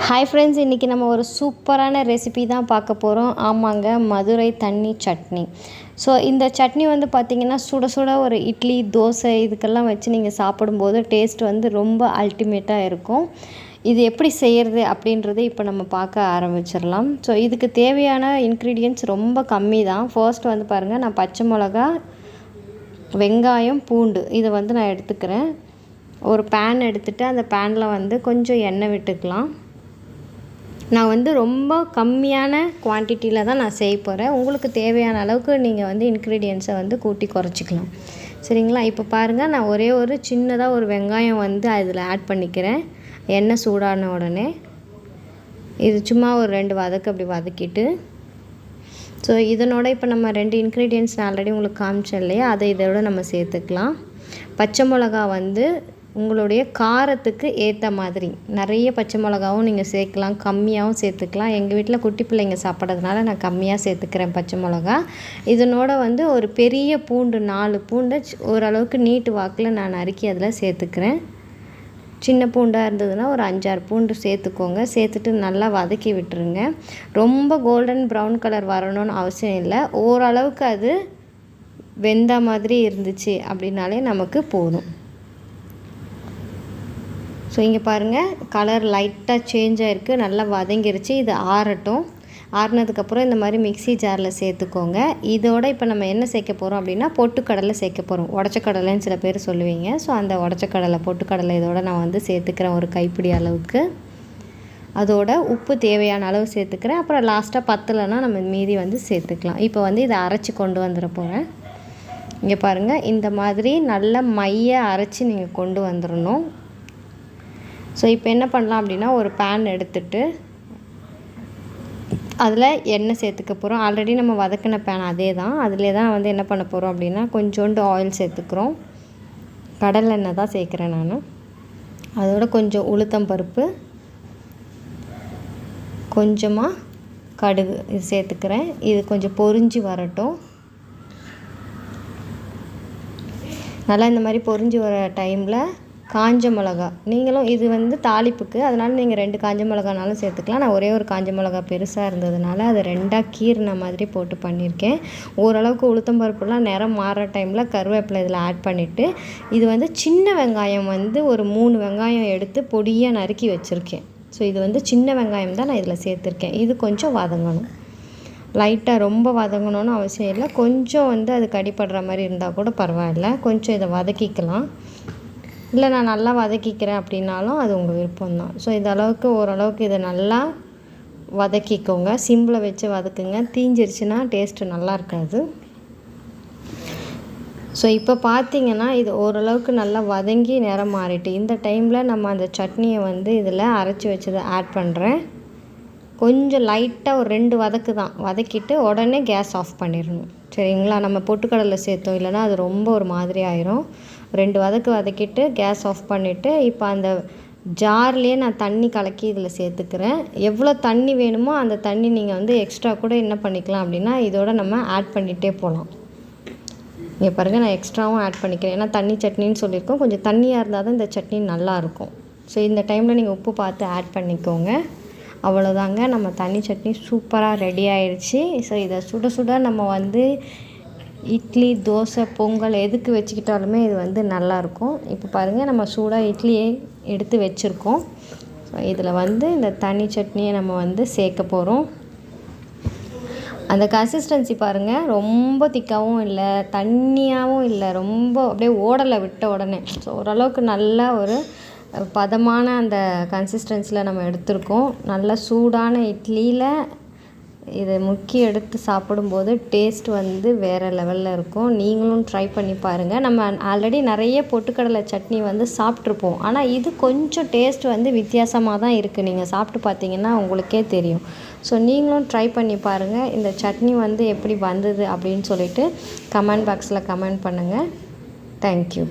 Hi friends இன்றைக்கி நம்ம ஒரு சூப்பரான ரெசிபி தான் பார்க்க போகிறோம் ஆமாங்க மதுரை தண்ணி சட்னி. ஸோ இந்த சட்னி வந்து பார்த்திங்கன்னா சுட சுட ஒரு இட்லி தோசை இதுக்கெல்லாம் வச்சு நீங்கள் சாப்பிடும்போது டேஸ்ட் வந்து ரொம்ப அல்டிமேட்டாக இருக்கும். இது எப்படி செய்கிறது அப்படின்றத இப்போ நம்ம பார்க்க ஆரம்பிச்சிடலாம். ஸோ இதுக்கு தேவையான இன்க்ரீடியன்ட்ஸ் ரொம்ப கம்மி தான். ஃபர்ஸ்ட் வந்து பாருங்கள் நான் பச்சை மிளகா வெங்காயம் பூண்டு இதை வந்து நான் எடுத்துக்கிறேன். ஒரு பேன் எடுத்துகிட்டு அந்த பேனில் வந்து கொஞ்சம் எண்ணெய் விட்டுக்கலாம். நான் வந்து ரொம்ப கம்மியான குவான்டிட்டியில் தான் நான் செய்ய போகிறேன் உங்களுக்கு தேவையான அளவுக்கு நீங்கள் வந்து இன்க்ரீடியன்ஸை வந்து கூட்டி குறைச்சிக்கலாம். சரிங்களா? இப்போ பாருங்கள் நான் ஒரே ஒரு சின்னதாக ஒரு வெங்காயம் வந்து அதில் ஆட் பண்ணிக்கிறேன். எண்ணெய் சூடான உடனே. இது சும்மா ஒரு ரெண்டு வதக்கு அப்படி வதக்கிட்டு. ஸோ இதனோட இப்போ நம்ம ரெண்டு இன்க்ரீடியன்ட்ஸ் நான் ஆல்ரெடி உங்களுக்கு காமிச்சேன் இல்லையா? அதை இதோட நம்ம சேர்த்துக்கலாம். பச்சை மிளகா வந்து உங்களுடைய காரத்துக்கு ஏற்ற மாதிரி. நிறைய பச்சை மிளகாவும் நீங்கள் சேர்க்கலாம் கம்மியாகவும் சேர்த்துக்கலாம். எங்கள் வீட்டில் குட்டி பிள்ளைங்க சாப்பிட்றதுனால நான் கம்மியாக சேர்த்துக்கிறேன் பச்சை மிளகா. இதனோட வந்து ஒரு பெரிய பூண்டு நாலு பூண்டை ஓரளவுக்கு நீட்டு வாக்கில் நான் நறுக்கி அதில் சேர்த்துக்கிறேன். சின்ன பூண்டாக இருந்ததுன்னா ஒரு அஞ்சாறு பூண்டு சேர்த்துக்கோங்க. சேர்த்துட்டு நல்லா வதக்கி விட்டுருங்க. ரொம்ப கோல்டன் ப்ரௌன் கலர் வரணும்னு அவசியம் இல்லை. ஓரளவுக்கு அது வெந்த மாதிரி இருந்துச்சு அப்படின்னாலே நமக்கு போதும். ஸோ இங்கே பாருங்கள் கலர் லைட்டாக சேஞ்ச் ஆகிருக்கு நல்லா வதங்கிருச்சு இது ஆறட்டும். ஆறுனதுக்கப்புறம் இந்த மாதிரி மிக்சி ஜாரில் சேர்த்துக்கோங்க. இதோட இப்போ நம்ம என்ன சேர்க்க போகிறோம் அப்படின்னா பொட்டுக்கடலை சேர்க்க போகிறோம் உடச்சக்கடலைன்னு சில பேர் சொல்லுவீங்க. ஸோ அந்த உடச்சக்கடலை பொட்டுக்கடலை இதோட நான் வந்து சேர்த்துக்கிறேன் ஒரு கைப்பிடி அளவுக்கு. அதோட உப்பு தேவையான அளவு சேர்த்துக்கிறேன். அப்புறம் லாஸ்ட்டாக பத்தலைன்னா நம்ம மீதி வந்து சேர்த்துக்கலாம். இப்போ வந்து இதை அரைச்சி கொண்டு வந்துட போகிறேன் இங்கே பாருங்கள் இந்த மாதிரி நல்ல மைய அரைச்சி நீங்கள் கொண்டு வந்துடணும் ஸோ இப்போ என்ன பண்ணலாம் அப்படின்னா ஒரு பேன் எடுத்துகிட்டு அதில் எண்ணெய் சேர்த்துக்க போகிறோம் ஆல்ரெடி நம்ம வதக்கின பேன் அதே தான் அதிலே தான் வந்து என்ன பண்ண போகிறோம் அப்படின்னா கொஞ்சோண்டு ஆயில் சேர்த்துக்கிறோம். கடலெண்ணெய் தான் சேர்க்குறேன் நான். அதோட கொஞ்சம் உளுத்தம் பருப்பு கொஞ்சமாக கடுகு இது சேர்த்துக்கிறேன். இது கொஞ்சம் பொரிஞ்சு வரட்டும். நல்லா இந்த மாதிரி பொரிஞ்சு வர டைமில் காஞ்ச மிளகா. நீங்களும் இது வந்து தாளிப்புக்கு அதனால் நீங்கள் ரெண்டு காஞ்ச மிளகானாலும் சேர்த்துக்கலாம். நான் ஒரே ஒரு காஞ்ச மிளகா பெருசாக இருந்ததுனால அதை ரெண்டாக கீறின மாதிரி போட்டு பண்ணியிருக்கேன். ஓரளவுக்கு உளுத்தம் பருப்புலாம் நிறம் மாறுற டைமில் கருவேப்பிலை இதில் ஆட் பண்ணிவிட்டு இது வந்து சின்ன வெங்காயம் வந்து ஒரு மூணு வெங்காயம் எடுத்து பொடியாக நறுக்கி வச்சுருக்கேன். ஸோ இது வந்து சின்ன வெங்காயம் தான் நான் இதில் சேர்த்துருக்கேன். இது கொஞ்சம் வதங்கணும். லைட்டாக ரொம்ப வதங்கணும்னு அவசியம் இல்லை. கொஞ்சம் வந்து அது கடிப்படுற மாதிரி இருந்தால் கூட பரவாயில்ல. கொஞ்சம் இதை வதக்கிக்கலாம். இல்லை நான் நல்லா வதக்கிக்கிறேன் அப்படின்னாலும் அது உங்கள் விருப்பம் தான் ஸோ இந்தளவுக்கு ஓரளவுக்கு இதை நல்லா வதக்கிக்கோங்க. சிம்பில் வச்சு வதக்குங்க. தீஞ்சிருச்சுன்னா டேஸ்ட்டு நல்லா இருக்காது. ஸோ இப்போ பார்த்தீங்கன்னா இது ஓரளவுக்கு நல்லா வதங்கி நிறம் மாறிட்டு இந்த டைமில் நம்ம அந்த சட்னியை வந்து இதில் அரைச்சி வச்சதை ஆட் பண்ணுறேன் கொஞ்சம் லைட்டாக ஒரு ரெண்டு வதக்கு தான். வதக்கிட்டு உடனே கேஸ் ஆஃப் பண்ணிடணும். சரிங்களா? நம்ம பொட்டுக்கடலை சேர்த்தோம் இல்லைனா அது ரொம்ப ஒரு மாதிரி ஆயிரும். ரெண்டு வதக்கு வதக்கிட்டு கேஸ் ஆஃப் பண்ணிவிட்டு இப்போ அந்த ஜார்லேயே நான் தண்ணி கலக்கி இதில் சேர்த்துக்கிறேன். எவ்வளோ தண்ணி வேணுமோ அந்த தண்ணி நீங்கள் வந்து எக்ஸ்ட்ரா கூட என்ன பண்ணிக்கலாம் அப்படின்னா இதோட நம்ம ஆட் பண்ணிகிட்டே போகலாம் இங்கே பாருங்கள் நான் எக்ஸ்ட்ராவும் ஆட் பண்ணிக்கிறேன். ஏன்னா தண்ணி சட்னின்னு சொல்லியிருக்கோம். கொஞ்சம் தண்ணியாக இருந்தால் தான் இந்த சட்னி நல்லாயிருக்கும் ஸோ இந்த டைமில் நீங்கள் உப்பு பார்த்து ஆட் பண்ணிக்கோங்க. அவ்வளோதாங்க நம்ம தண்ணி சட்னி சூப்பராக ரெடி ஆயிடுச்சு. ஸோ இதை சுட சுட நம்ம வந்து இட்லி தோசை பொங்கல் எதுக்கு வச்சுக்கிட்டாலுமே இது வந்து நல்லாயிருக்கும். இப்போ பாருங்கள் நம்ம சூடாக இட்லியை எடுத்து வச்சுருக்கோம். ஸோ இதில் வந்து இந்த தனி சட்னியை நம்ம வந்து சேர்க்க போகிறோம். அந்த கன்சிஸ்டன்சி பாருங்கள் ரொம்ப திக்காகவும் இல்லை தண்ணியாகவும் இல்லை ரொம்ப அப்படியே ஓடலை விட்ட உடனே. ஸோ ஓரளவுக்கு நல்ல ஒரு பதமான அந்த கன்சிஸ்டன்சியில் நம்ம எடுத்திருக்கோம். நல்ல சூடான இட்லியில் இதை முக்கி எடுத்து சாப்பிடும்போது டேஸ்ட் வந்து வேறு லெவலில் இருக்கும். நீங்களும் ட்ரை பண்ணி பாருங்கள் நம்ம ஆல்ரெடி நிறைய பொட்டுக்கடலை சட்னி வந்து சாப்பிட்ருப்போம் ஆனால் இது கொஞ்சம் டேஸ்ட் வந்து வித்தியாசமாக தான் இருக்குது நீங்கள் சாப்பிட்டு பார்த்தீங்கன்னா உங்களுக்கே தெரியும். ஸோ நீங்களும் ட்ரை பண்ணி பாருங்கள் இந்த சட்னி வந்து எப்படி வந்தது அப்படின்னு சொல்லிட்டு கமெண்ட் பாக்ஸில் கமெண்ட் பண்ணுங்கள் தேங்க்யூ